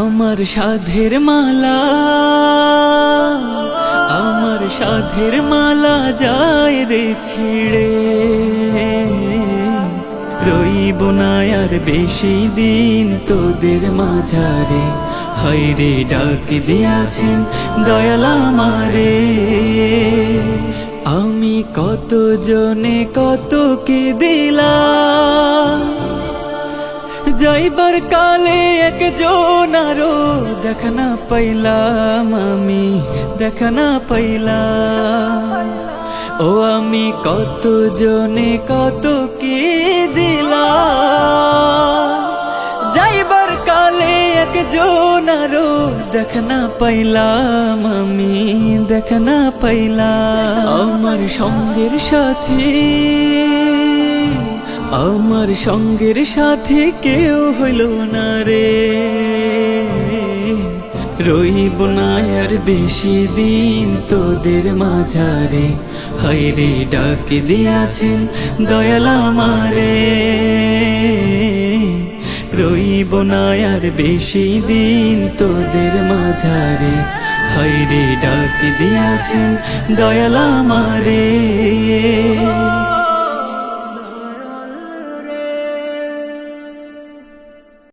আমার সাধের মালা, আমার সাধের মালা যায় রে ছিড়ে। রইব না আর বেশি দিন তোদের মাঝারে হাইরে ডাক দিয়াছেন দয়াল আমারে। আমি কত জনে কত কি দিলা যাইবার কালে একজন আরও দেখা না পাইলাম আমি দেখা না পাইলাম ও আমি কত জনে কত কি দিলাম যাইবার কালে একজন আরও দেখা না পাইলাম আমি দেখা পাইলাম আমার সঙ্গের সাথী আমার সঙ্গের সাথে কেউ হইল না রে। রইব না আর বেশি দিন তোদের মাঝারে। হাইরে ডাক দিয়াছেন দয়াল আমারে। রইব না আর বেশি দিন তোদের মাঝারে। হাইরে ডাক দিয়াছেন দয়াল আমারে।